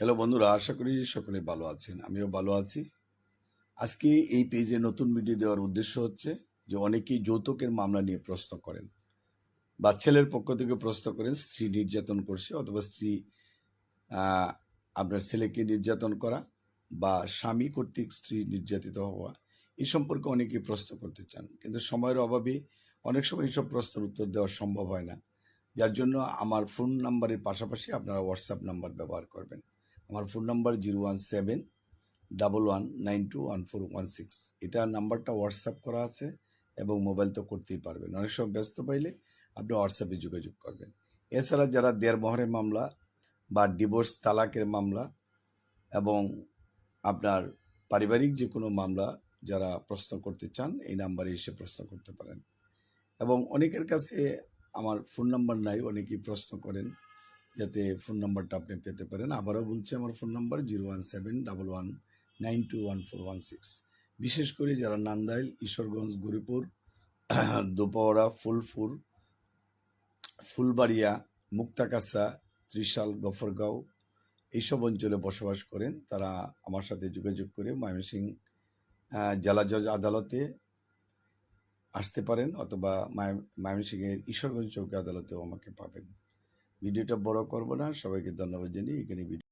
Hello বন্ধুরা, আশা করি সকলে ভালো আছেন, আমিও ভালো আছি। আজকে এই পেজে নতুন ভিডিও দেওয়ার উদ্দেশ্য হচ্ছে যে অনেকেই যৌতুকের মামলা নিয়ে প্রশ্ন করেন বা ছেলের পক্ষ থেকে প্রশ্ন করেন, স্ত্রী নির্যাতন করছে অথবা স্ত্রী আপনার ছেলেকে নির্যাতন করা বা স্বামী কর্তৃক স্ত্রী নির্যাতিত হওয়া এই সম্পর্কে অনেকেই প্রশ্ন করতে চান। কিন্তু সময়ের অভাবে অনেক সময় এইসব প্রশ্নের উত্তর দেওয়া সম্ভব হয় না। যার জন্য আমার ফোন নাম্বারের পাশাপাশি আপনারা হোয়াটসঅ্যাপ নাম্বার ব্যবহার করবেন। আমার phone number zero one seven double one nine two one four one six এটা নাম্বারটা হোয়াটসঅ্যাপ করা আছে এবং মোবাইল তো করতেই পারবেন। অনেক সময় ব্যস্ত পাইলে আপনি হোয়াটসঅ্যাপে যোগাযোগ করবেন। এছাড়া যারা দেড় মহরের মামলা বা ডিভোর্স তালাকের মামলা এবং আপনার পারিবারিক যে কোনো মামলা যারা প্রশ্ন করতে চান, এই নাম্বারে এসে প্রশ্ন করতে পারেন। এবং অনেকের কাছে আমার ফোন নাম্বার নাই, অনেকেই প্রশ্ন করেন। যাতে ফোন নাম্বারটা আপনি পেতে পারেন। আবারও বলছি, আমার phone number zero one seven double one nine two one four one six বিশেষ করে যারা নান্দাইল ঈশ্বরগঞ্জ গরিপুর দোপাওড়া ফুলপুর, ফুলবাড়িয়া, মুক্তাকাছা, ত্রিশাল, গফরগাঁও এইসব অঞ্চলে বসবাস করেন, তারা আমার সাথে যোগাযোগ করে ময়মনসিং জেলা জজ আদালতে আসতে পারেন অথবা ময়মনসিংহের ঈশ্বরগঞ্জ চৌকি আদালতেও আমাকে পাবেন। ভিডিওটা বড় করব না। সবাইকে ধন্যবাদ জানিয়ে এখানে ভিডিও